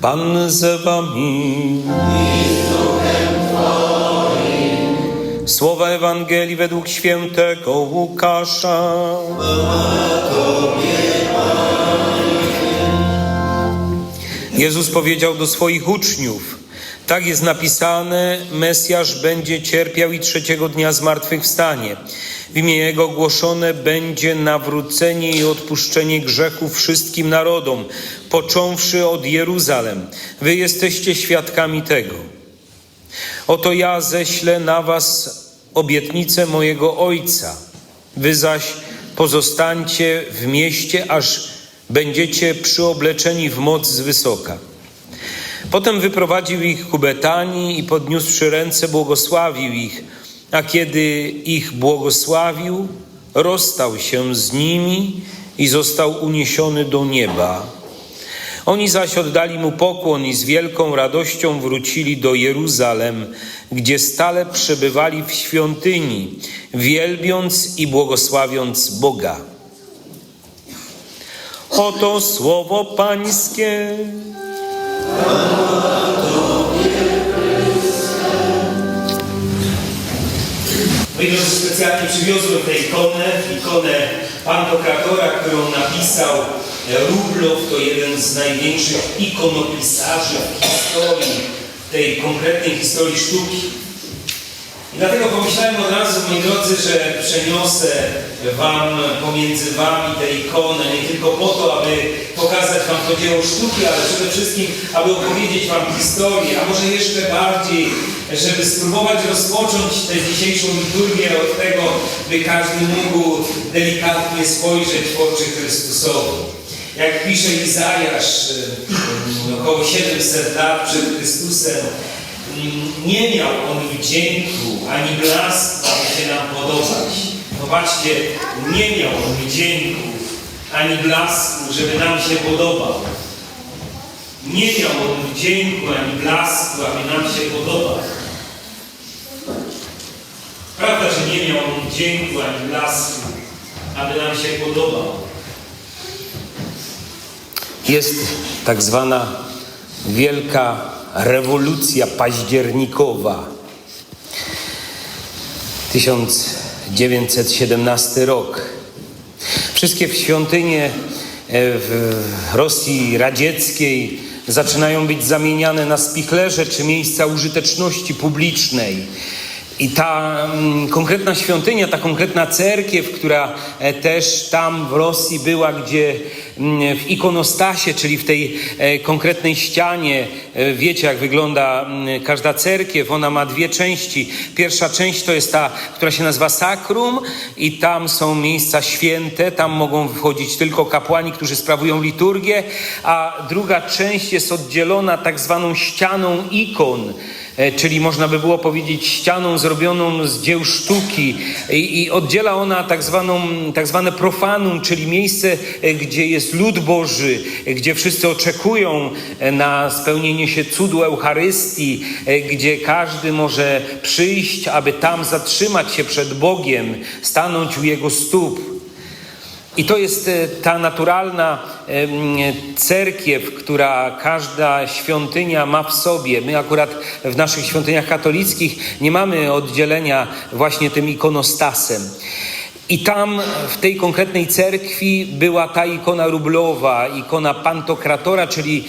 Pan z wami. Słowa Ewangelii według świętego Łukasza. Jezus powiedział do swoich uczniów: Tak jest napisane, Mesjasz będzie cierpiał i trzeciego dnia zmartwychwstanie. W imię Jego głoszone będzie nawrócenie i odpuszczenie grzechów wszystkim narodom, począwszy od Jeruzalem. Wy jesteście świadkami tego. Oto ja ześlę na was obietnicę mojego Ojca. Wy zaś pozostańcie w mieście, aż będziecie przyobleczeni w moc z wysoka. Potem wyprowadził ich ku Betanii i podniósłszy ręce błogosławił ich, a kiedy ich błogosławił, rozstał się z nimi i został uniesiony do nieba. Oni zaś oddali mu pokłon i z wielką radością wrócili do Jeruzalem, gdzie stale przebywali w świątyni, wielbiąc i błogosławiąc Boga. Oto słowo Pańskie. Drodzy, specjalnie przywiozłem tę ikonę, ikonę Pantokratora, którą napisał Rublow, to jeden z największych ikonopisarzy w historii, tej konkretnej historii sztuki. Dlatego pomyślałem od razu, moi drodzy, że przeniosę Wam pomiędzy Wami tę ikonę, nie tylko po to, aby pokazać Wam to dzieło sztuki, ale przede wszystkim, aby opowiedzieć Wam historię, a może jeszcze bardziej, żeby spróbować rozpocząć tę dzisiejszą liturgię od tego, by każdy mógł delikatnie spojrzeć w oczy Chrystusowi. Jak pisze Izajasz, e, około 700 lat przed Chrystusem, nie miał on wdzięku ani blasku, aby się nam podobać. Zobaczcie, nie miał on wdzięku ani blasku, żeby nam się podobał. Nie miał on wdzięku ani blasku, aby nam się podobał. Prawda, że nie miał on wdzięku ani blasku, aby nam się podobał. Jest tak zwana wielka rewolucja październikowa. 1917 rok. Wszystkie świątynie e, w Rosji radzieckiej zaczynają być zamieniane na spichlerze czy miejsca użyteczności publicznej. I ta mm, konkretna świątynia, ta konkretna cerkiew, która e, też tam w Rosji była, gdzie mm, w ikonostasie, czyli w tej e, konkretnej ścianie, e, wiecie jak wygląda mm, każda cerkiew, ona ma dwie części. Pierwsza część to jest ta, która się nazywa sakrum i tam są miejsca święte, tam mogą wchodzić tylko kapłani, którzy sprawują liturgię, a druga część jest oddzielona tak zwaną ścianą ikon. E, czyli można by było powiedzieć ścianą zrobioną z dzieł sztuki i, i oddziela ona tak, zwaną, tak zwane profanum, czyli miejsce, e, gdzie jest lud Boży, e, gdzie wszyscy oczekują na spełnienie się cudu Eucharystii, gdzie każdy może przyjść, aby tam zatrzymać się przed Bogiem, stanąć u Jego stóp. I to jest e, ta naturalna cerkiew, która każda świątynia ma w sobie. My akurat w naszych świątyniach katolickich nie mamy oddzielenia właśnie tym ikonostasem. I tam w tej konkretnej cerkwi była ta ikona rublowa, ikona Pantokratora, czyli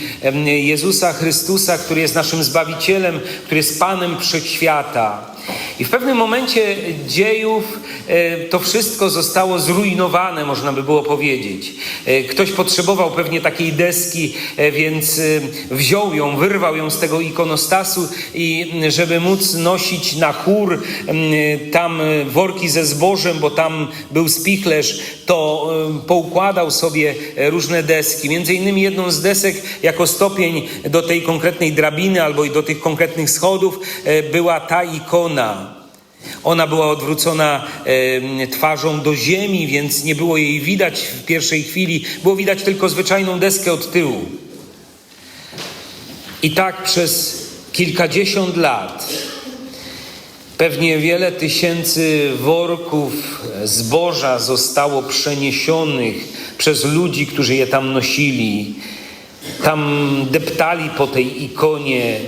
Jezusa Chrystusa, który jest naszym Zbawicielem, który jest Panem Wszechświata. I w pewnym momencie dziejów e, to wszystko zostało zrujnowane, można by było powiedzieć. E, Ktoś potrzebował pewnie takiej deski, e, więc wziął ją, wyrwał ją z tego ikonostasu i żeby móc nosić na chór tam worki ze zbożem, bo tam był spichlerz, to poukładał sobie różne deski. Między innymi jedną z desek jako stopień do tej konkretnej drabiny albo i do tych konkretnych schodów była ta ikona. Ona była odwrócona e, twarzą do ziemi, więc nie było jej widać w pierwszej chwili. Było widać tylko zwyczajną deskę od tyłu. I tak przez kilkadziesiąt lat pewnie wiele tysięcy worków zboża zostało przeniesionych przez ludzi, którzy je tam nosili. Tam deptali po tej ikonie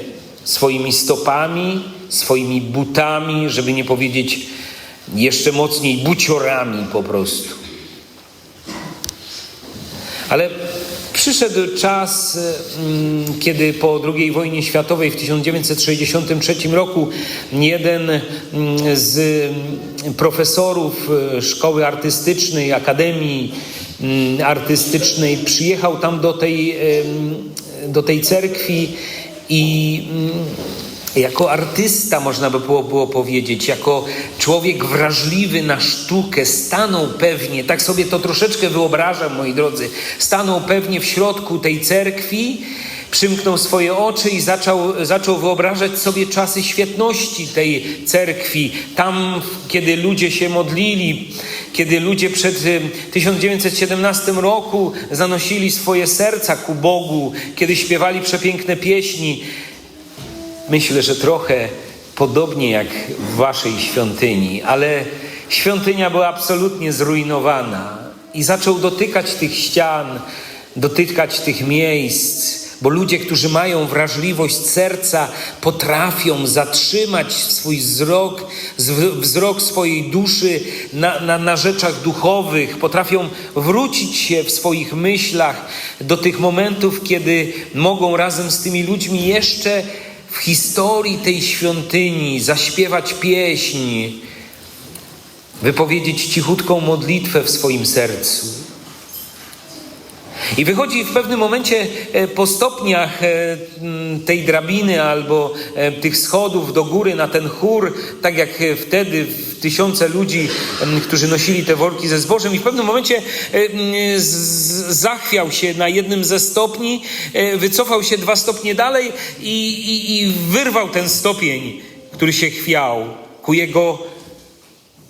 swoimi stopami, swoimi butami, żeby nie powiedzieć jeszcze mocniej buciorami po prostu. Ale przyszedł czas, mm, kiedy po II wojnie światowej w 1963 roku jeden mm, z mm, profesorów e, szkoły artystycznej, Akademii Artystycznej przyjechał tam do tej, em, do tej cerkwi i jako artysta, można by było, było powiedzieć, jako człowiek wrażliwy na sztukę, stanął pewnie, tak sobie to troszeczkę wyobrażam, moi drodzy, stanął pewnie w środku tej cerkwi, przymknął swoje oczy i zaczął, zaczął wyobrażać sobie czasy świetności tej cerkwi. Tam, kiedy ludzie się modlili, kiedy ludzie przed y, 1917 roku zanosili swoje serca ku Bogu, kiedy śpiewali przepiękne pieśni, Myślę, że trochę podobnie jak w waszej świątyni, ale świątynia była absolutnie zrujnowana i zaczął dotykać tych ścian, dotykać tych miejsc, bo ludzie, którzy mają wrażliwość serca, potrafią zatrzymać swój wzrok, wzrok swojej duszy na, na, na rzeczach duchowych, potrafią wrócić się w swoich myślach do tych momentów, kiedy mogą razem z tymi ludźmi jeszcze w historii tej świątyni zaśpiewać pieśń, wypowiedzieć cichutką modlitwę w swoim sercu. I wychodzi w pewnym momencie e, po stopniach e, tej drabiny albo e, tych schodów do góry na ten chór, tak jak wtedy tysiące ludzi, którzy nosili te worki ze zbożem i w pewnym momencie zachwiał się na jednym ze stopni, wycofał się dwa stopnie dalej i, i, i wyrwał ten stopień, który się chwiał ku jego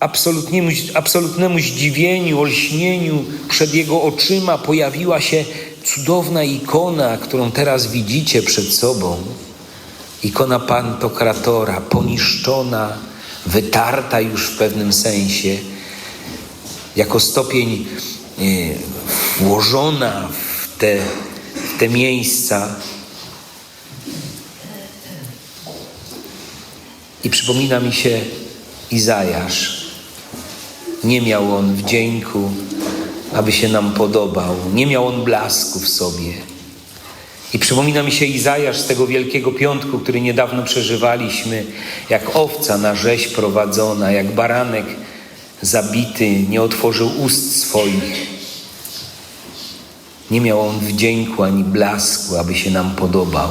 absolutnemu, absolutnemu zdziwieniu, olśnieniu przed jego oczyma pojawiła się cudowna ikona, którą teraz widzicie przed sobą. Ikona Pantokratora, poniszczona, wytarta już w pewnym sensie, jako stopień e, włożona w te, w te miejsca. I przypomina mi się Izajasz. Nie miał on wdzięku, aby się nam podobał. Nie miał on blasku w sobie. I przypomina mi się Izajasz z tego Wielkiego Piątku, który niedawno przeżywaliśmy, jak owca na rzeź prowadzona, jak baranek zabity, nie otworzył ust swoich. Nie miał on wdzięku ani blasku, aby się nam podobał.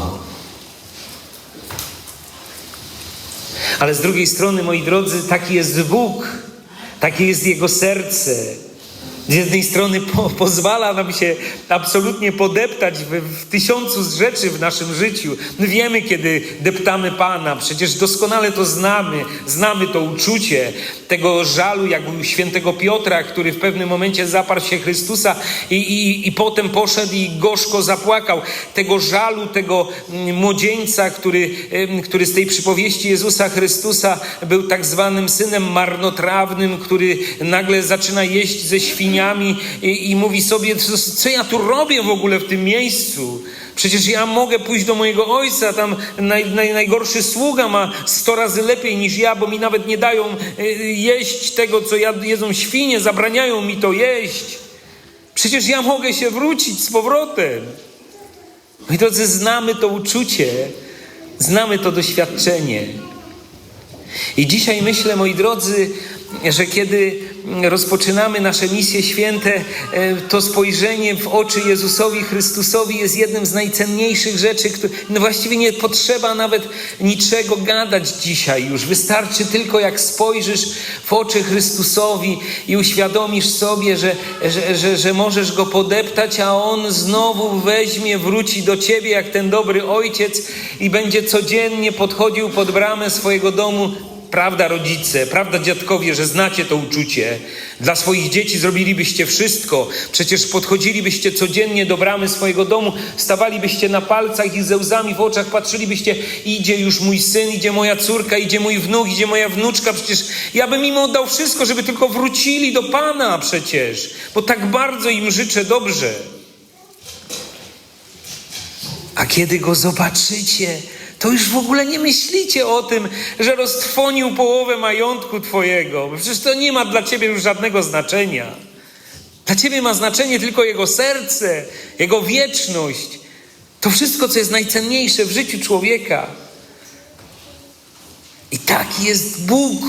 Ale z drugiej strony, moi drodzy, taki jest Bóg, takie jest Jego serce. Z jednej strony po, pozwala nam się absolutnie podeptać w, w tysiącu rzeczy w naszym życiu. My wiemy, kiedy deptamy Pana, przecież doskonale to znamy. Znamy to uczucie tego żalu, jak u świętego Piotra, który w pewnym momencie zaparł się Chrystusa i, i, i potem poszedł i gorzko zapłakał. Tego żalu, tego mm, młodzieńca, który, który z tej przypowieści Jezusa Chrystusa był tak zwanym synem marnotrawnym, który nagle zaczyna jeść ze i, i mówi sobie, co, co ja tu robię w ogóle w tym miejscu? Przecież ja mogę pójść do mojego ojca, tam naj, naj, najgorszy sługa ma sto razy lepiej niż ja, bo mi nawet nie dają y, jeść tego, co jedzą świnie, zabraniają mi to jeść. Przecież ja mogę się wrócić z powrotem. Moi drodzy, znamy to uczucie, znamy to doświadczenie. I dzisiaj myślę, moi drodzy, że kiedy rozpoczynamy nasze misje święte, e, to spojrzenie w oczy Jezusowi Chrystusowi jest jednym z najcenniejszych rzeczy, które no właściwie nie potrzeba nawet niczego gadać dzisiaj już. Wystarczy tylko jak spojrzysz w oczy Chrystusowi i uświadomisz sobie, że, że, że, że możesz go podeptać, a on znowu weźmie, wróci do ciebie jak ten dobry ojciec i będzie codziennie podchodził pod bramę swojego domu Prawda, rodzice, prawda, dziadkowie, że znacie to uczucie. Dla swoich dzieci zrobilibyście wszystko. Przecież podchodzilibyście codziennie do bramy swojego domu, stawalibyście na palcach i ze łzami w oczach patrzylibyście, idzie już mój syn, idzie moja córka, idzie mój wnuk, idzie moja wnuczka. Przecież ja bym im oddał wszystko, żeby tylko wrócili do Pana przecież, bo tak bardzo im życzę dobrze. A kiedy go zobaczycie, to już w ogóle nie myślicie o tym, że roztrwonił połowę majątku twojego. Przecież to nie ma dla ciebie już żadnego znaczenia. Dla ciebie ma znaczenie tylko jego serce, jego wieczność. To wszystko, co jest najcenniejsze w życiu człowieka. I taki jest Bóg.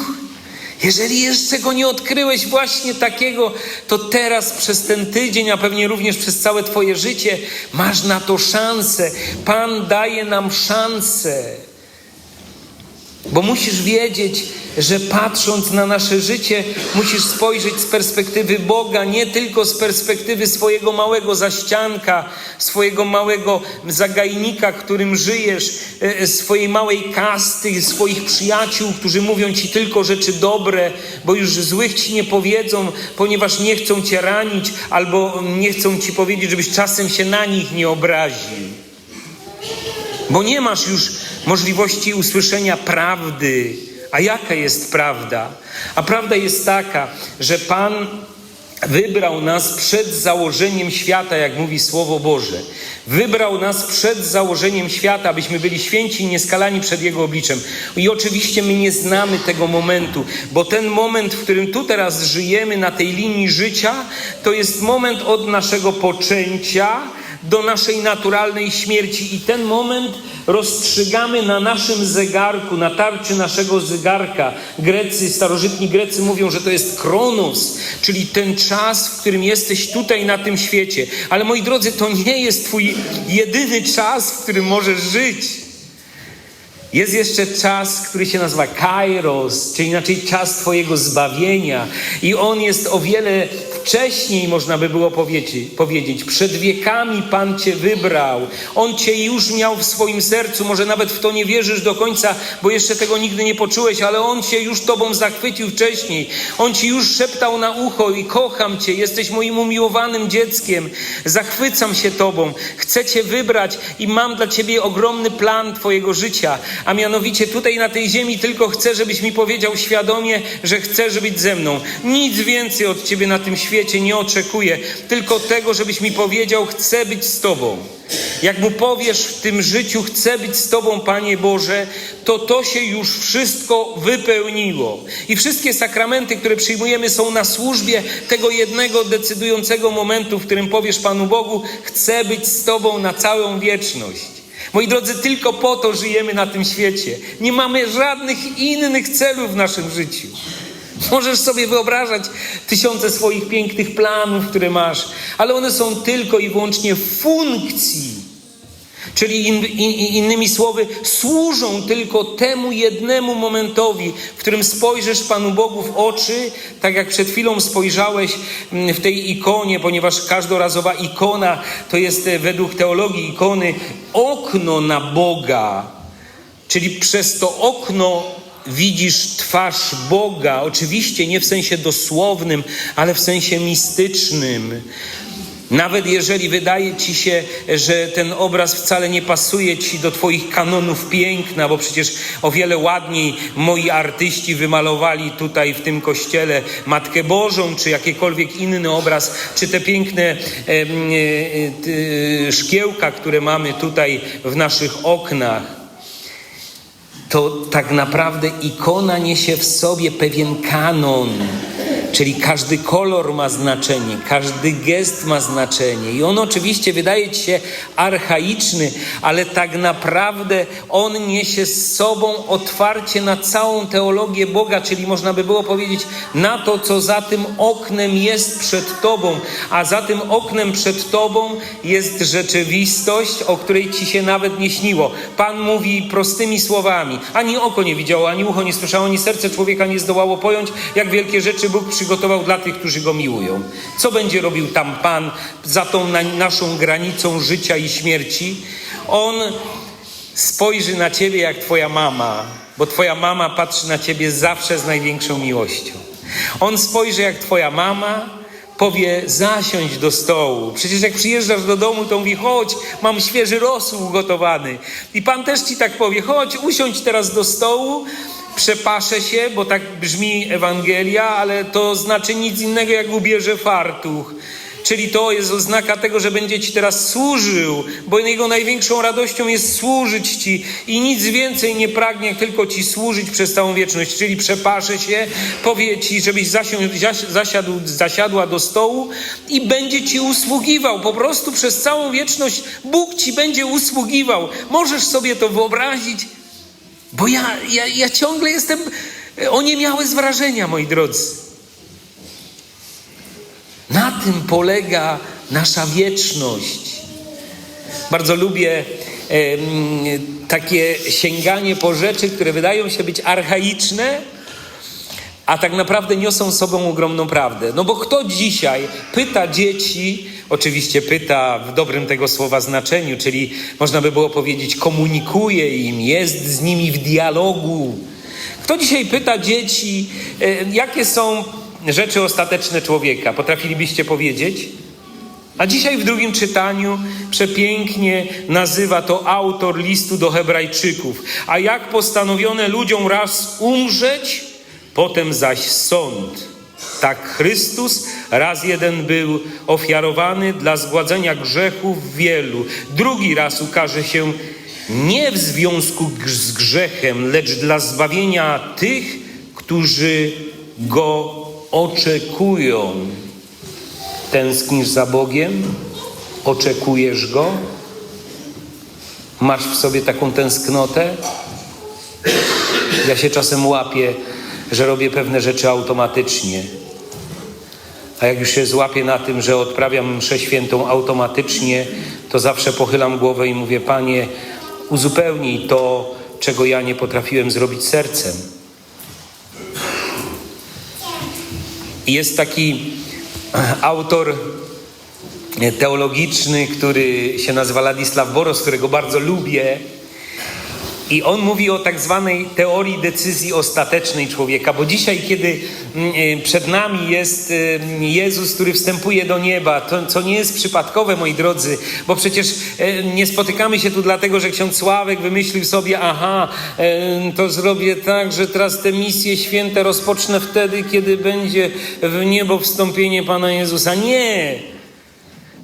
Jeżeli jeszcze go nie odkryłeś właśnie takiego, to teraz przez ten tydzień, a pewnie również przez całe Twoje życie, masz na to szansę. Pan daje nam szansę. Bo musisz wiedzieć, że patrząc na nasze życie, musisz spojrzeć z perspektywy Boga, nie tylko z perspektywy swojego małego zaścianka, swojego małego zagajnika, którym żyjesz, e, swojej małej kasty, swoich przyjaciół, którzy mówią ci tylko rzeczy dobre, bo już złych ci nie powiedzą, ponieważ nie chcą cię ranić, albo nie chcą ci powiedzieć, żebyś czasem się na nich nie obraził. Bo nie masz już możliwości usłyszenia prawdy. A jaka jest prawda? A prawda jest taka, że Pan wybrał nas przed założeniem świata, jak mówi Słowo Boże. Wybrał nas przed założeniem świata, abyśmy byli święci i nieskalani przed Jego obliczem. I oczywiście my nie znamy tego momentu, bo ten moment, w którym tu teraz żyjemy, na tej linii życia, to jest moment od naszego poczęcia do naszej naturalnej śmierci. I ten moment rozstrzygamy na naszym zegarku, na tarczy naszego zegarka. Grecy, starożytni Grecy mówią, że to jest kronos, czyli ten czas, w którym jesteś tutaj na tym świecie. Ale moi drodzy, to nie jest Twój jedyny czas, w którym możesz żyć. Jest jeszcze czas, który się nazywa Kairos, czyli inaczej czas Twojego zbawienia, i on jest o wiele wcześniej, można by było powiedzieć. Przed wiekami Pan Cię wybrał. On Cię już miał w swoim sercu. Może nawet w to nie wierzysz do końca, bo jeszcze tego nigdy nie poczułeś, ale On się już Tobą zachwycił wcześniej. On Ci już szeptał na ucho i kocham Cię, jesteś moim umiłowanym dzieckiem. Zachwycam się Tobą. Chcę Cię wybrać i mam dla Ciebie ogromny plan Twojego życia. A mianowicie tutaj na tej ziemi tylko chcę, żebyś mi powiedział świadomie, że chcesz być ze mną. Nic więcej od Ciebie na tym świecie nie oczekuję, tylko tego, żebyś mi powiedział, chcę być z Tobą. Jak mu powiesz w tym życiu, chcę być z Tobą, Panie Boże, to to się już wszystko wypełniło. I wszystkie sakramenty, które przyjmujemy, są na służbie tego jednego decydującego momentu, w którym powiesz Panu Bogu, chcę być z Tobą na całą wieczność. Moi drodzy, tylko po to żyjemy na tym świecie. Nie mamy żadnych innych celów w naszym życiu. Możesz sobie wyobrażać tysiące swoich pięknych planów, które masz, ale one są tylko i wyłącznie funkcji. Czyli in, in, innymi słowy, służą tylko temu jednemu momentowi, w którym spojrzysz Panu Bogu w oczy, tak jak przed chwilą spojrzałeś mm, w tej ikonie, ponieważ każdorazowa ikona to jest e, według teologii ikony okno na Boga. Czyli przez to okno widzisz twarz Boga, oczywiście nie w sensie dosłownym, ale w sensie mistycznym. Nawet jeżeli wydaje ci się, że ten obraz wcale nie pasuje ci do twoich kanonów piękna, bo przecież o wiele ładniej moi artyści wymalowali tutaj w tym kościele Matkę Bożą, czy jakikolwiek inny obraz, czy te piękne e, e, e, szkiełka, które mamy tutaj w naszych oknach to tak naprawdę ikona niesie w sobie pewien kanon. Czyli każdy kolor ma znaczenie, każdy gest ma znaczenie. I on oczywiście wydaje ci się archaiczny, ale tak naprawdę on niesie z sobą otwarcie na całą teologię Boga, czyli można by było powiedzieć na to, co za tym oknem jest przed tobą. A za tym oknem przed tobą jest rzeczywistość, o której ci się nawet nie śniło. Pan mówi prostymi słowami. Ani oko nie widziało, ani ucho nie słyszało, ani serce człowieka nie zdołało pojąć, jak wielkie rzeczy Bóg przygotował dla tych, którzy go miłują. Co będzie robił tam Pan za tą na naszą granicą życia i śmierci? On spojrzy na ciebie jak twoja mama, bo twoja mama patrzy na ciebie zawsze z największą miłością. On spojrzy jak twoja mama, powie zasiądź do stołu. Przecież jak przyjeżdżasz do domu, to mówi chodź, mam świeży rosół ugotowany. I Pan też ci tak powie, chodź, usiądź teraz do stołu, przepaszę się, bo tak brzmi Ewangelia, ale to znaczy nic innego jak ubierze fartuch. Czyli to jest oznaka tego, że będzie Ci teraz służył, bo Jego największą radością jest służyć Ci i nic więcej nie pragnie, jak tylko Ci służyć przez całą wieczność. Czyli przepasze się, powie Ci, żebyś zasiadł, zasiadła do stołu i będzie Ci usługiwał. Po prostu przez całą wieczność Bóg Ci będzie usługiwał. Możesz sobie to wyobrazić? Bo ja, ja, ja ciągle jestem oniemiały z wrażenia, moi drodzy. Na tym polega nasza wieczność. Bardzo lubię em, takie sięganie po rzeczy, które wydają się być archaiczne, a tak naprawdę niosą sobą ogromną prawdę. No bo kto dzisiaj pyta dzieci, oczywiście pyta w dobrym tego słowa znaczeniu, czyli można by było powiedzieć, komunikuje im, jest z nimi w dialogu. Kto dzisiaj pyta dzieci, e, jakie są rzeczy ostateczne człowieka? Potrafilibyście powiedzieć? A dzisiaj w drugim czytaniu przepięknie nazywa to autor listu do Hebrajczyków. A jak postanowione ludziom raz umrzeć, potem zaś sąd. Tak Chrystus raz jeden był ofiarowany dla zgładzenia grzechów wielu, drugi raz ukaże się nie w związku z grzechem, lecz dla zbawienia tych, którzy go oczekują. Tęsknisz za Bogiem? Oczekujesz Go? Masz w sobie taką tęsknotę? Ja się czasem łapię, że robię pewne rzeczy automatycznie. A jak już się złapię na tym, że odprawiam mszę świętą automatycznie, to zawsze pochylam głowę i mówię, Panie, uzupełnij to, czego ja nie potrafiłem zrobić sercem. I Jest taki autor teologiczny, który się nazywa Ladisław Boros, którego bardzo lubię. I on mówi o tak zwanej teorii decyzji ostatecznej człowieka, bo dzisiaj, kiedy mm, e, przed nami jest e, Jezus, który wstępuje do nieba, to co nie jest przypadkowe, moi drodzy, bo przecież e, nie spotykamy się tu dlatego, że ksiądz Sławek wymyślił sobie, aha, to zrobię tak, że teraz te misje święte rozpocznę wtedy, kiedy będzie w niebo wstąpienie Pana Jezusa. Nie!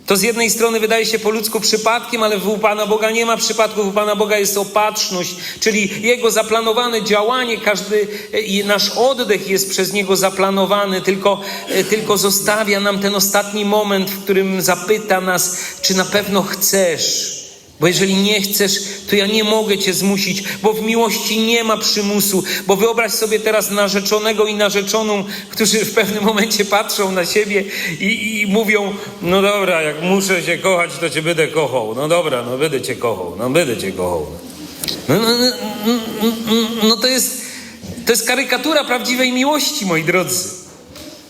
To z jednej strony wydaje się po ludzku przypadkiem, ale u Pana Boga nie ma przypadków. U Pana Boga jest opatrzność, czyli Jego zaplanowane działanie, każdy e, nasz oddech jest przez Niego zaplanowany, tylko, e, tylko zostawia nam ten ostatni moment, w którym zapyta nas, czy na pewno chcesz. Bo jeżeli nie chcesz, to ja nie mogę cię zmusić, bo w miłości nie ma przymusu. Bo wyobraź sobie teraz narzeczonego i narzeczoną, którzy w pewnym momencie patrzą na siebie i, i mówią: No dobra, jak muszę cię kochać, to cię będę kochał. No dobra, no będę cię kochał, no będę cię kochał. No, no, no, no, no, no to jest, to jest karykatura prawdziwej miłości, moi drodzy.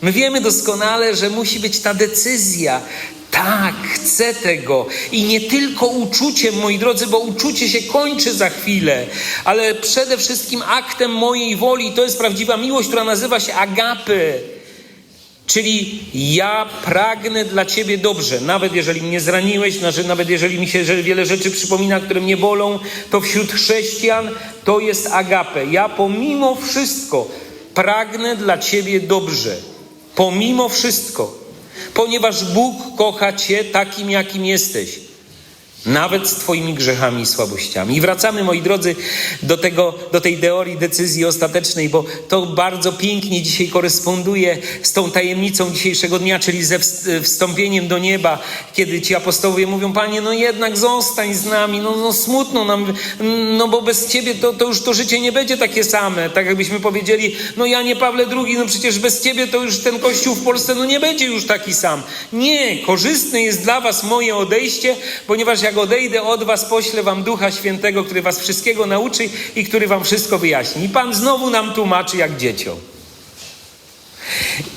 My wiemy doskonale, że musi być ta decyzja. Tak, chcę tego. I nie tylko uczuciem, moi drodzy, bo uczucie się kończy za chwilę, ale przede wszystkim aktem mojej woli. To jest prawdziwa miłość, która nazywa się agapy. Czyli ja pragnę dla Ciebie dobrze, nawet jeżeli mnie zraniłeś, nawet jeżeli mi się wiele rzeczy przypomina, które mnie bolą, to wśród chrześcijan to jest agapę. Ja pomimo wszystko pragnę dla Ciebie dobrze. Pomimo wszystko. Ponieważ Bóg kocha Cię takim, jakim jesteś. Nawet z Twoimi grzechami i słabościami. I wracamy, moi drodzy, do, tego, do tej teorii decyzji ostatecznej, bo to bardzo pięknie dzisiaj koresponduje z tą tajemnicą dzisiejszego dnia, czyli ze wst- wstąpieniem do nieba, kiedy ci apostołowie mówią, Panie, no jednak zostań z nami, no, no smutno nam, no bo bez Ciebie to, to już to życie nie będzie takie same. Tak jakbyśmy powiedzieli, no Janie Pawle II, no przecież bez Ciebie to już ten Kościół w Polsce, no nie będzie już taki sam. Nie, korzystne jest dla Was moje odejście, ponieważ jak odejdę od was, poślę wam Ducha Świętego, który was wszystkiego nauczy i który wam wszystko wyjaśni. I Pan znowu nam tłumaczy jak dzieciom.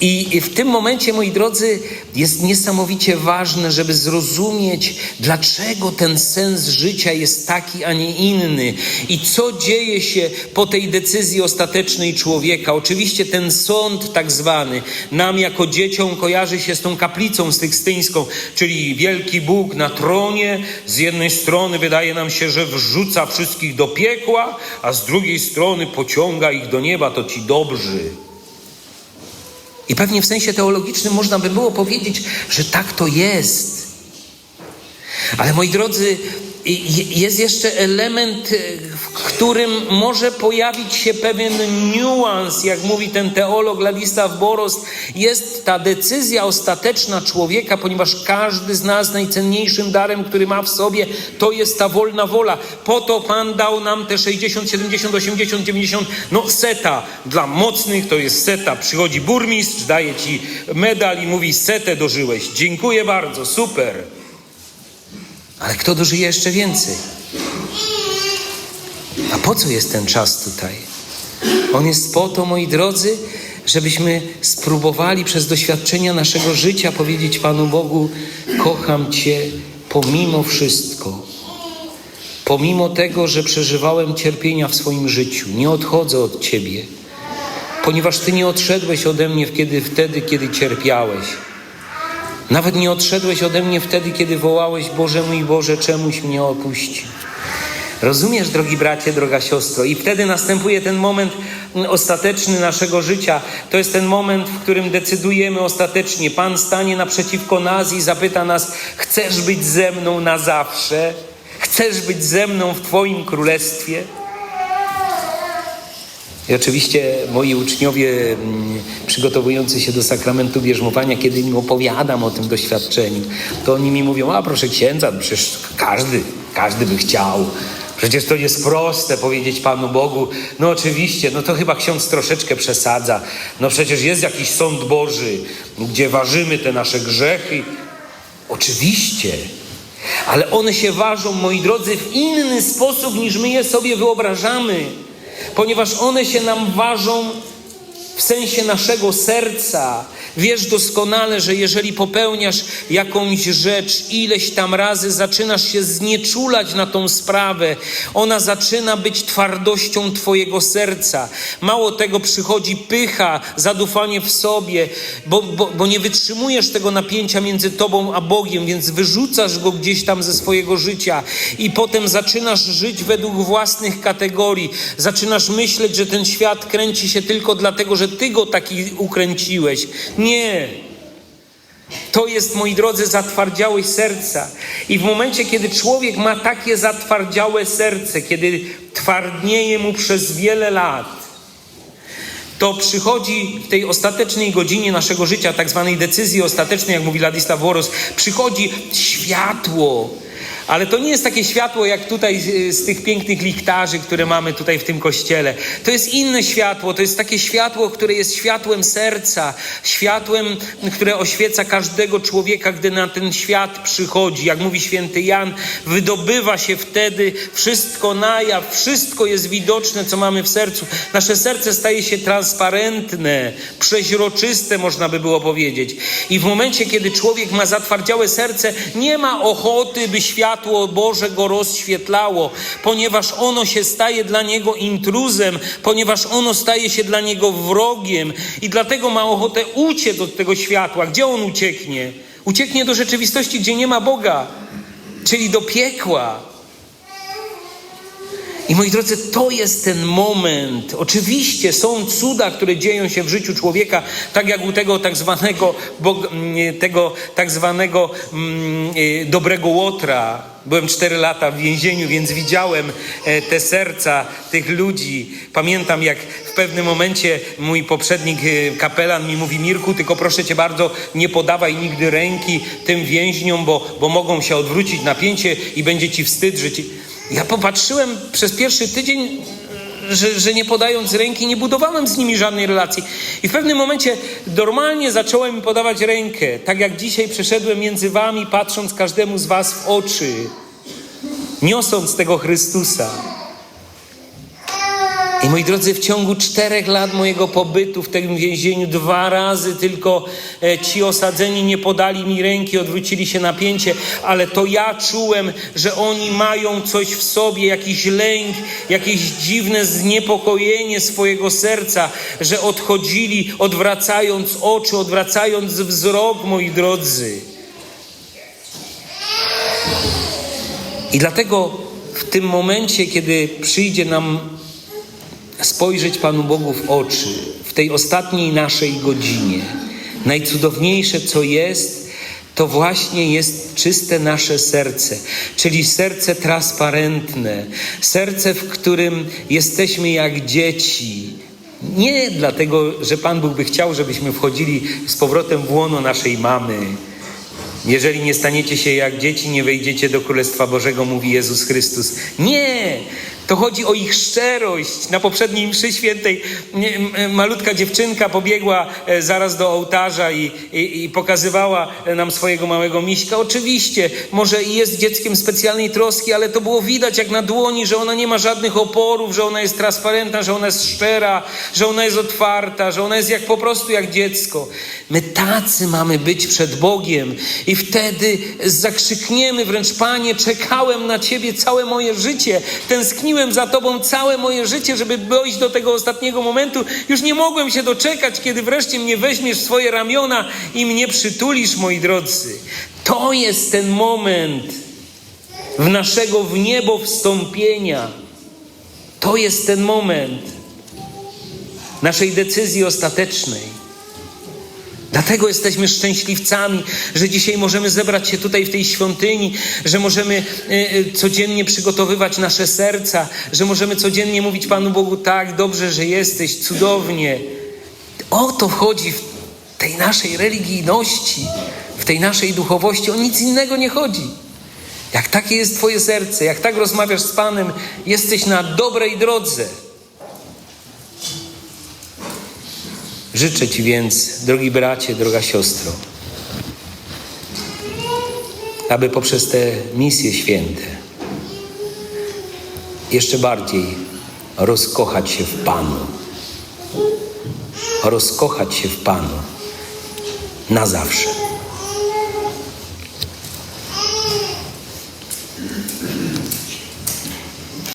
I w tym momencie, moi drodzy, jest niesamowicie ważne, żeby zrozumieć, dlaczego ten sens życia jest taki, a nie inny i co dzieje się po tej decyzji ostatecznej człowieka. Oczywiście ten sąd, tak zwany, nam jako dzieciom kojarzy się z tą kaplicą stykstyńską, czyli wielki Bóg na tronie. Z jednej strony wydaje nam się, że wrzuca wszystkich do piekła, a z drugiej strony pociąga ich do nieba, to ci dobrzy. I pewnie w sensie teologicznym można by było powiedzieć, że tak to jest. Ale moi drodzy, jest jeszcze element, y, w którym może pojawić się pewien niuans, jak mówi ten teolog Ladislav Boros. Jest ta decyzja ostateczna człowieka, ponieważ każdy z nas najcenniejszym darem, który ma w sobie, to jest ta wolna wola. Po to Pan dał nam te 60, 70, 80, 90, no seta. Dla mocnych to jest seta. Przychodzi burmistrz, daje ci medal i mówi setę dożyłeś. Dziękuję bardzo, super. Ale kto dożyje jeszcze więcej? A po co jest ten czas tutaj? On jest po to, moi drodzy, żebyśmy spróbowali przez doświadczenia naszego życia powiedzieć Panu Bogu: Kocham Cię pomimo wszystko. Pomimo tego, że przeżywałem cierpienia w swoim życiu, nie odchodzę od Ciebie, ponieważ Ty nie odszedłeś ode mnie wtedy, kiedy cierpiałeś. Nawet nie odszedłeś ode mnie wtedy, kiedy wołałeś: Boże mój Boże, czemuś mnie opuści. Rozumiesz, drogi bracie, droga siostro? I wtedy następuje ten moment ostateczny naszego życia. To jest ten moment, w którym decydujemy ostatecznie. Pan stanie naprzeciwko nas i zapyta nas: Chcesz być ze mną na zawsze? Chcesz być ze mną w Twoim królestwie? I oczywiście moi uczniowie mm, przygotowujący się do sakramentu bierzmowania, kiedy im opowiadam o tym doświadczeniu, to oni mi mówią, a proszę księdza, przecież każdy, każdy by chciał. Przecież to jest proste powiedzieć Panu Bogu, no oczywiście, no to chyba ksiądz troszeczkę przesadza. No przecież jest jakiś sąd Boży, gdzie ważymy te nasze grzechy. Oczywiście, ale one się ważą, moi drodzy, w inny sposób niż my je sobie wyobrażamy, ponieważ one się nam ważą w sensie naszego serca. Wiesz doskonale, że jeżeli popełniasz jakąś rzecz, ileś tam razy zaczynasz się znieczulać na tą sprawę, ona zaczyna być twardością Twojego serca. Mało tego, przychodzi pycha, zadufanie w sobie, bo, bo, bo nie wytrzymujesz tego napięcia między Tobą a Bogiem, więc wyrzucasz go gdzieś tam ze swojego życia i potem zaczynasz żyć według własnych kategorii. Zaczynasz myśleć, że ten świat kręci się tylko dlatego, że Ty go taki ukręciłeś. Nie. To jest, moi drodzy, zatwardziałość serca. I w momencie, kiedy człowiek ma takie zatwardziałe serce, kiedy twardnieje mu przez wiele lat, to przychodzi w tej ostatecznej godzinie naszego życia, tak zwanej decyzji ostatecznej, jak mówi Ladislav Boros, przychodzi światło. Ale to nie jest takie światło jak tutaj z, tych pięknych liktarzy, które mamy tutaj w tym kościele. To jest inne światło, to jest takie światło, które jest światłem serca, światłem, które oświeca każdego człowieka, gdy na ten świat przychodzi. Jak mówi święty Jan, wydobywa się wtedy wszystko na jaw, wszystko jest widoczne, co mamy w sercu. Nasze serce staje się transparentne, przeźroczyste, można by było powiedzieć. I w momencie, kiedy człowiek ma zatwardziałe serce, nie ma ochoty, by światło Boże go rozświetlało, ponieważ ono się staje dla niego intruzem, ponieważ ono staje się dla niego wrogiem i dlatego ma ochotę uciec od tego światła. Gdzie on ucieknie? Ucieknie do rzeczywistości, gdzie nie ma Boga, czyli do piekła. I moi drodzy, to jest ten moment. Oczywiście są cuda, które dzieją się w życiu człowieka, tak jak u tego tak zwanego, tego tak zwanego mm, y, dobrego łotra. Byłem cztery lata w więzieniu, więc widziałem e, te serca tych ludzi. Pamiętam, jak w pewnym momencie mój poprzednik e, kapelan mi mówi: Mirku, tylko proszę cię bardzo, nie podawaj nigdy ręki tym więźniom, bo, bo mogą się odwrócić napięcie i będzie ci wstyd, że ci. Ja popatrzyłem przez pierwszy tydzień, że, że nie podając ręki, nie budowałem z nimi żadnej relacji. I w pewnym momencie normalnie zacząłem im podawać rękę. Tak jak dzisiaj przeszedłem między wami, patrząc każdemu z was w oczy, niosąc tego Chrystusa. I moi drodzy, w ciągu czterech lat mojego pobytu w tym więzieniu dwa razy tylko e, ci osadzeni nie podali mi ręki, odwrócili się napięcie, ale to ja czułem, że oni mają coś w sobie, jakiś lęk, jakieś dziwne zniepokojenie swojego serca, że odchodzili, odwracając oczy, odwracając wzrok, moi drodzy. I dlatego w tym momencie, kiedy przyjdzie nam spojrzeć Panu Bogu w oczy, w tej ostatniej naszej godzinie, Najcudowniejsze, co jest, to właśnie jest czyste nasze serce, czyli serce transparentne, serce, w którym jesteśmy jak dzieci. Nie dlatego, że Pan Bóg by chciał, żebyśmy wchodzili z powrotem w łono naszej mamy. Jeżeli nie staniecie się jak dzieci, nie wejdziecie do Królestwa Bożego, mówi Jezus Chrystus. Nie! To chodzi o ich szczerość. Na poprzedniej mszy świętej malutka dziewczynka pobiegła e, zaraz do ołtarza i, i, i pokazywała nam swojego małego miśka. Oczywiście, może i jest dzieckiem specjalnej troski, ale to było widać jak na dłoni, że ona nie ma żadnych oporów, że ona jest transparentna, że ona jest szczera, że ona jest otwarta, że ona jest jak po prostu jak dziecko. My tacy mamy być przed Bogiem i wtedy zakrzykniemy wręcz, Panie, czekałem na Ciebie całe moje życie, tęskniłem za Tobą całe moje życie, żeby dojść do tego ostatniego momentu. Już nie mogłem się doczekać, kiedy wreszcie mnie weźmiesz w swoje ramiona i mnie przytulisz, moi drodzy. To jest ten moment w naszego w niebo wstąpienia. To jest ten moment naszej decyzji ostatecznej. Dlatego jesteśmy szczęśliwcami, że dzisiaj możemy zebrać się tutaj w tej świątyni, że możemy e, e, codziennie przygotowywać nasze serca, że możemy codziennie mówić Panu Bogu tak, dobrze, że jesteś, cudownie. O to chodzi w tej naszej religijności, w tej naszej duchowości. O nic innego nie chodzi. Jak takie jest Twoje serce, jak tak rozmawiasz z Panem, jesteś na dobrej drodze. Życzę Ci więc, drogi bracie, droga siostro, aby poprzez te misje święte jeszcze bardziej rozkochać się w Panu. Rozkochać się w Panu na zawsze.